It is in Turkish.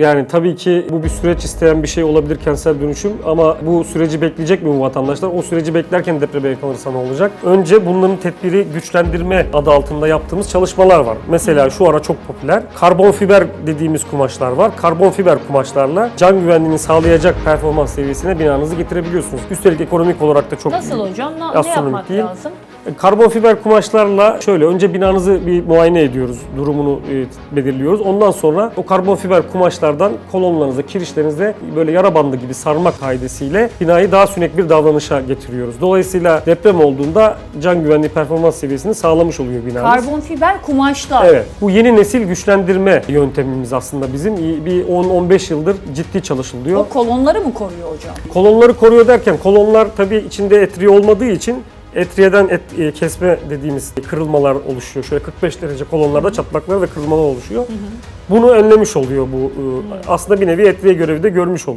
Yani tabii ki bu bir süreç isteyen bir şey olabilir kentsel dönüşüm ama bu süreci bekleyecek mi bu vatandaşlar? O süreci beklerken depreme yakalanırsa ne olacak? Önce bunların tedbiri güçlendirme adı altında yaptığımız çalışmalar var. Mesela şu ara çok popüler karbon fiber dediğimiz kumaşlar var. Karbon fiber kumaşlarla can güvenliğini sağlayacak performans seviyesine binanızı getirebiliyorsunuz. Üstelik ekonomik olarak da çok Nasıl hocam? Ne, ne Astronomik yapmak değil. lazım? Karbon fiber kumaşlarla şöyle önce binanızı bir muayene ediyoruz, durumunu e, belirliyoruz. Ondan sonra o karbon fiber kumaşlardan kolonlarınıza, kirişlerinize böyle yara bandı gibi sarmak kaidesiyle binayı daha sünek bir davranışa getiriyoruz. Dolayısıyla deprem olduğunda can güvenliği performans seviyesini sağlamış oluyor binamız. Karbon fiber kumaşlar. Evet. Bu yeni nesil güçlendirme yöntemimiz aslında bizim. Bir 10-15 yıldır ciddi çalışılıyor. O kolonları mı koruyor hocam? Kolonları koruyor derken kolonlar tabii içinde etriye olmadığı için etriyeden et, e, kesme dediğimiz kırılmalar oluşuyor. Şöyle 45 derece kolonlarda çatlaklar ve kırılmalar oluşuyor. Bunu önlemiş oluyor bu. e, Aslında bir nevi etriye görevi de görmüş oluyor.